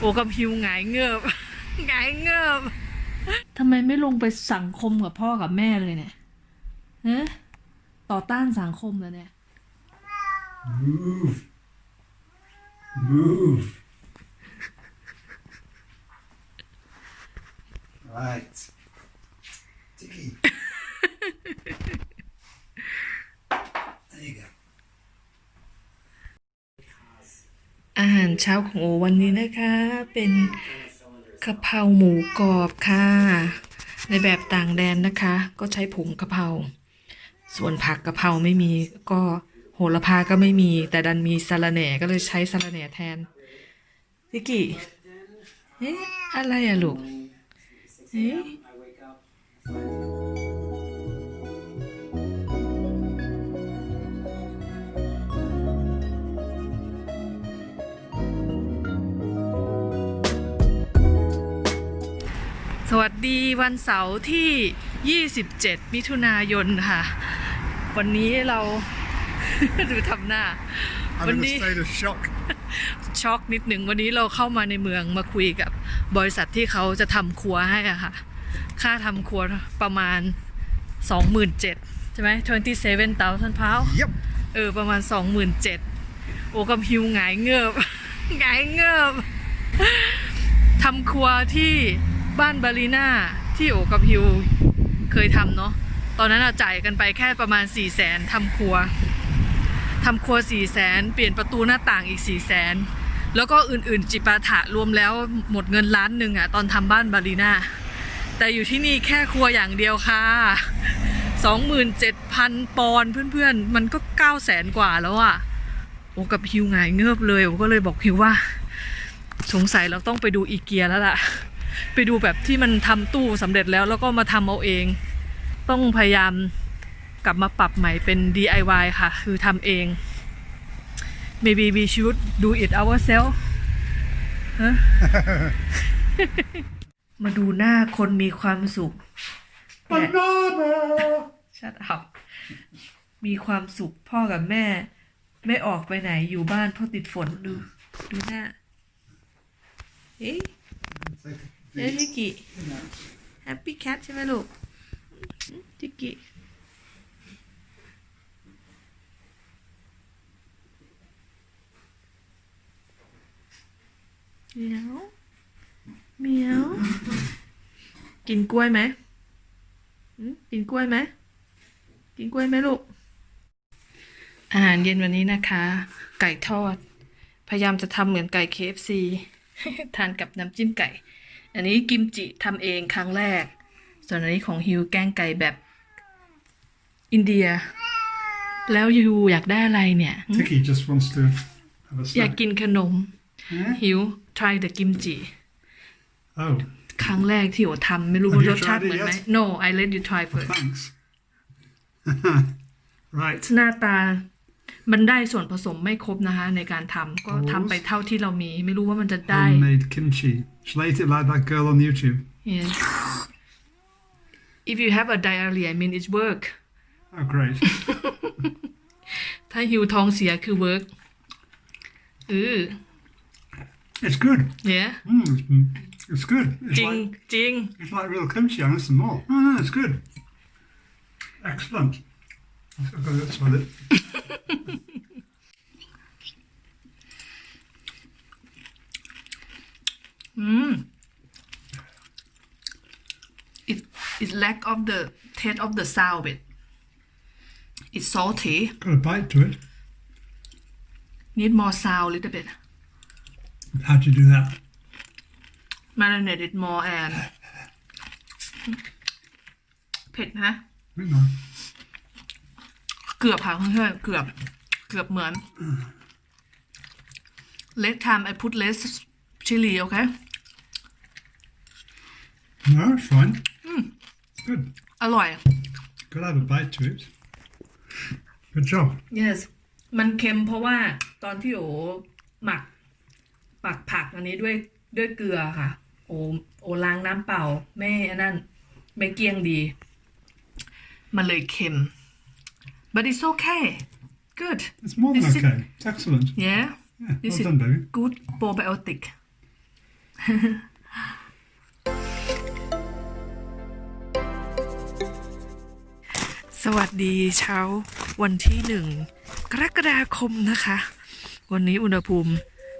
โอกับฮิวหงายเงือบหงายเงือบทำไมไม่ลงไปสังคมกับพ่อกับแม่เลยเนี่ยฮะต่อต้านสังคมเลยเนี่ย Move. Move. right. Dicky. there you go. อาหาร เช้าของโอวันนี้นะคะ เป็นกะเพราหมูกรอบค่ะ ในแบบต่างแดนนะคะ ก็ใช้ผงกะเพราส่วนผักกะเพราไม่มีก็โหระพาก็ไม่มี แต่ดันมีสะระแหน่ก็เลยใช้สะระแหน่แทนดิกกี้เอ๊ะอะไรอะลูกเอ๊ะ สวัสดีวันเสาร์ที่ 27 มิถุนายนค่ะ วันนี้เรา ดูทำหน้า I'm วัน in a นี้ state of shock. ช็อกนิดหนึ่งวันนี้เราเข้ามาในเมืองมาคุยกับบริษัทที่เขาจะทำครัวให้อะค่ะ ค่าทำครัวประมาณ 27,000ใช่ไหม27,000พาว Yep. เออ ประมาณ 27,000โอกับฮิวหงายเงือบ หงายเงือบทำครัวที่ บ้านบาลีนาที่โอกับฮิวเคยทำเนาะตอนนั้นอะจ่ายกันไปแค่ประมาณ4 0 0แสนทำครัวทำครัวสี่แสนเปลี่ยนประตูหน้าต่างอีกสี่แสนแล้วก็อื่นๆจิปาถะรวมแล้วหมดเงินล้านหนึ่งอะตอนทำบ้านบาลีนาแต่อยู่ที่นี่แค่ครัวอย่างเดียวค่ะสองหมื่นเจ็ดพันปอนเพื่อนๆ มันก็เก้าแสนกว่าแล้วอะโอ้กับฮิวหงายเงือบเลยโอ้ก็เลยบอกฮิวว่า สงสัยเราต้องไปดูอีเกียแล้วล่ะ ไปดูแบบที่มันทำตู้สำเร็จแล้วแล้วก็มาทำเอาเอง ต้องพยายามกลับมาปรับใหม่เป็น DIY ค่ะ คือทำเอง maybe we should do it ourselves ฮะมาดูหน้าคนมีความสุข Banana. Shut up มีความสุขพ่อกับแม่ ไม่ออกไปไหนอยู่บ้านเพราะติดฝนดู ดูหน้า เอ๊ะ เอ๊ะจิกิ Happy cat ใช่ไหมลูกจิกิเหมียวเหมียว กินกล้วยไหมหืมกินกล้วยไหมกินกล้วยไหมลูก อาหารเย็นวันนี้นะคะ ไก่ทอด พยายามจะทำเหมือนไก่ KFC ทานกับน้ำจิ้มไก่ อันนี้กิมจิทำเองครั้งแรก ส่วนอันนี้ของฮิวแกงไก่แบบอินเดีย แล้วยูอยากได้อะไรเนี่ยหึ Dicky just wants to have a อยาก snack. กินขนม Yeah? ฮิว try the กิมจิ Oh, ครั้งแรกที่โอทำไม่รู้ Have you รสชาติ tried it เหมือนไหม yet? no I let you try first thanks. right. หน้าตา มันได้ส่วนผสมไม่ครบนะคะในการทำก็ทำไปเท่าที่เรามีไม่รู้ว่ามันจะได้ Homemade kimchi. Shall I eat it like that girl on YouTube? yes if you have a diarrhea I mean it's work Oh, great. ถ้าหิวท้องเสียคือ work เออ it's good. yeah Mm, it's, mm, it's good. It's จริง like, จริง it's like real kimchi. I want some more. No, no, it's good. Excellent. I've got to swallow it. อืม it it lack of the taste of the sour bit it's salty Got a bite to it. need more sour little bit How'd you do that? marinate it more and เผ็ดนะ Hang on. เกือบค่ะเพื่อนๆเกือบ เกือบเหมือน Let time I put less chili okay No, it's fine. It's good. อร่อย Got to have a bite to it. Good job. yes มันเค็มเพราะว่าตอนที่โอหมักหมักผักอันนี้ด้วยด้วยเกลือค่ะ โอโอล้างน้ำเปล่า ไม่อันนั้นไม่เกลี้ยงดี มันเลยเค็ม but it's okay good It's more than Is it- okay. It's excellent. yeah Yeah, This well is- done, baby. good probiotic สวัสดีเช้าวันที่หนึ่งกรกฎาคมนะคะ วันนี้อุณหภูมิ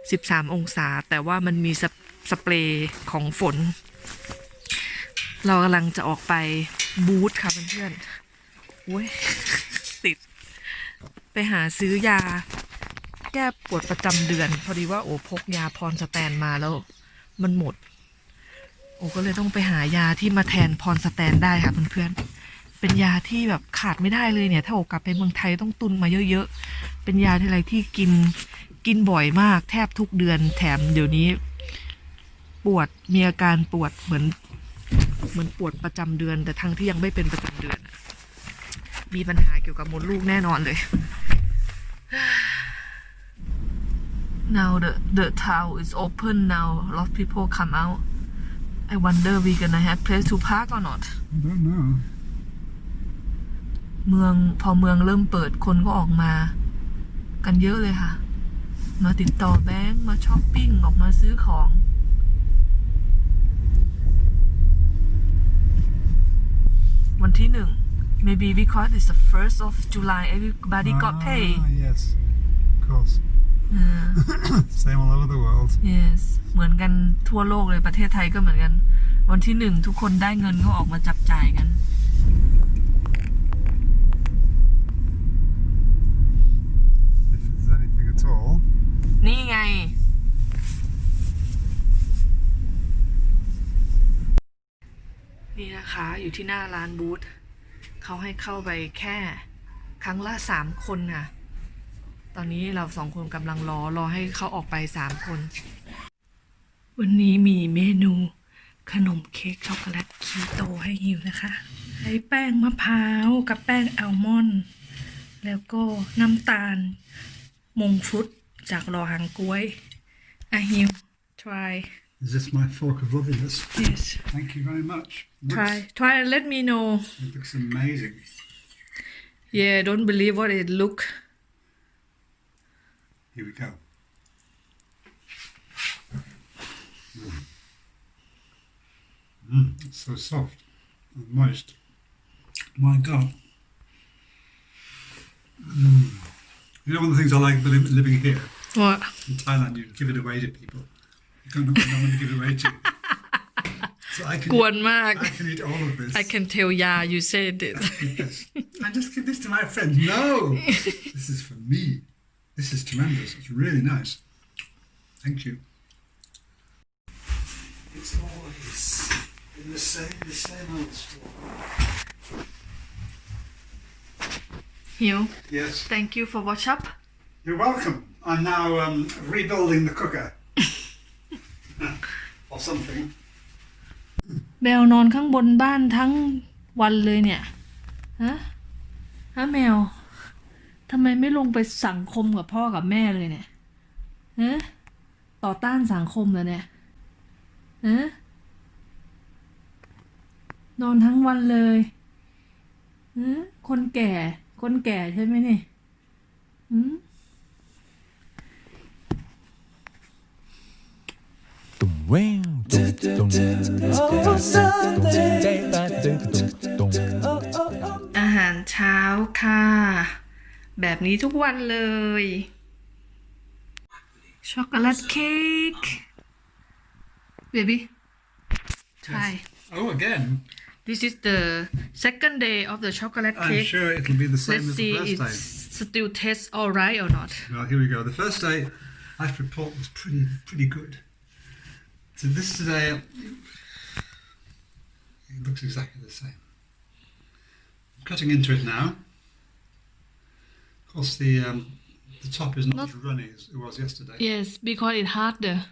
13 องศา แต่ว่ามันมีสเปสเปรย์ของฝน เรากำลังจะออกไปบูธค่ะเพื่อนๆโอ้ยติด ไปหาซื้อยา แก้ปวดประจำเดือน พอดีว่าโอพกยาพรสแตนมาแล้ว มันหมด โอก็เลยต้องไปหายาที่มาแทนพรสแตนได้ค่ะเพื่อนๆเป็นยาที่แบบขาดไม่ได้เลยเนี่ย ถ้าโอกลับไปเมืองไทยต้องตุนมาเยอะๆเป็นยาที่อะไรที่กินกินบ่อยมาก แทบทุกเดือนแถมเดี๋ยวนี้ ปวดมีอาการปวดเหมือนเหมือนปวดประจำเดือน แต่ทั้งที่ยังไม่เป็นประจำเดือนอะ มีปัญหาเกี่ยวกับมดลูกแน่นอนเลย now the the town is open now a lot of people come out I wonder we gonna have place to park or not I don't know. เมืองพอเมืองเริ่มเปิดคนก็ออกมา กันเยอะเลยค่ะ มาติดต่อแบงค์มาช้อปปิ้งออกมาซื้อของวันที่หนึ่ง maybe because it's the first of July everybody got pay Ah, yes. Of course. อ่า Same all over the world. yes เหมือนกันทั่วโลกเลยประเทศไทยก็เหมือนกัน วันที่หนึ่งทุกคนได้เงินก็ออกมาจับจ่ายกัน If there's anything at all. นี่ไง นี่นะคะ อยู่ที่หน้าร้านบูธ เขาให้เข้าไปแค่ครั้งละสามคนค่ะ ตอนนี้เราสองคนกำลังรอรอให้เขาออกไปสามคน วันนี้มีเมนูขนมเค้กช็อกโกแลตคีโตให้หิวนะคะ ใช้แป้งมะพร้าวกับแป้งอัลมอนด์แล้วก็น้ำตาลมงฟุตจากรอหังกล้วยอะหิว try Is this my fork of loveliness? yes Thank you very much. Looks- try try and let me know It looks amazing. yeah I don't believe what it look Here we go. Mm. Mm, it's so soft and moist. My God. Mm. You know, one of the things I like living here what in Thailand, you give it away to people. Don't know I'm going to give it away to. So I can, Gwan Mark. I can eat all of this. I can tell, yeah, you said it. I just give this to my friend. No, this is for me. This is tremendous. It's really nice. Thank you. It's always in the same, the same answer. Hugh, Yes, thank you for watch up. you're welcome. I'm now um, rebuilding the cooker. or something. เบลนอนข้างบนบ้านทั้งวันเลยเนี่ย ฮะ ฮะแมว ทำไมไม่ลงไปสังคมกับพ่อกับแม่เลยเนี่ยฮะต่อต้านสังคมเลยเนี่ยฮะนอนทั้งวันเลยฮะคนแก่ คนแก่ใช่ไหมเนี่ยหืม อาหารเช้าค่ะ แบบนี้ทุกวันเลย ช็อกโกแลตเค้ก baby try Oh, again. this is the second day of the chocolate I'm cake sure it'll be the same let's as see the first it time. still tastes alright or not Well, here we go. The first day, I have to report, was pretty pretty good. So this today, it looks exactly the same. I'm cutting into it now. Of course, the um, the top is not, Not- as runny as it was yesterday. yes because it's harder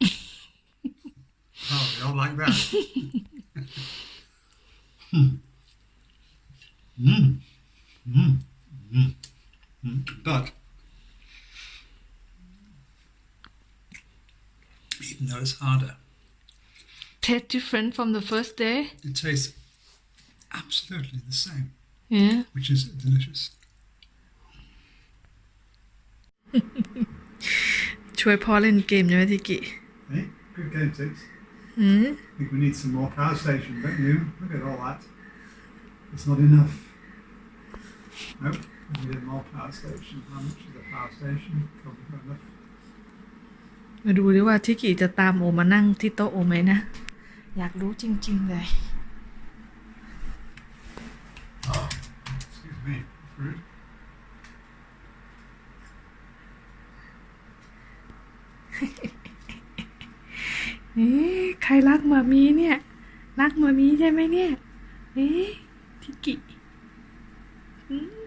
Oh, you all like that? mm. Mm. Mm. Mm. But even though it's harder, taste different from the first day it tastes absolutely the same, yeah which is delicious. ช่วยพ่อเล่นเกมใช่ไหมทิกิ Eh? Good game, Six. อืม I think we need some more power station, don't you? Look at all that. It's not enough. Nope. We need more power station. How much is a power station? Probably not enough. มาดูดิว่าทิกิจะตามโอมานั่งที่โต๊ะโอไหมนะ อยากรู้จริง ๆ เลย Excuse me. Fruit. เอ๊ะใครรักมามีเนี่ย รักมามีใช่ไหมเนี่ยเอ๊ะทิกิอืม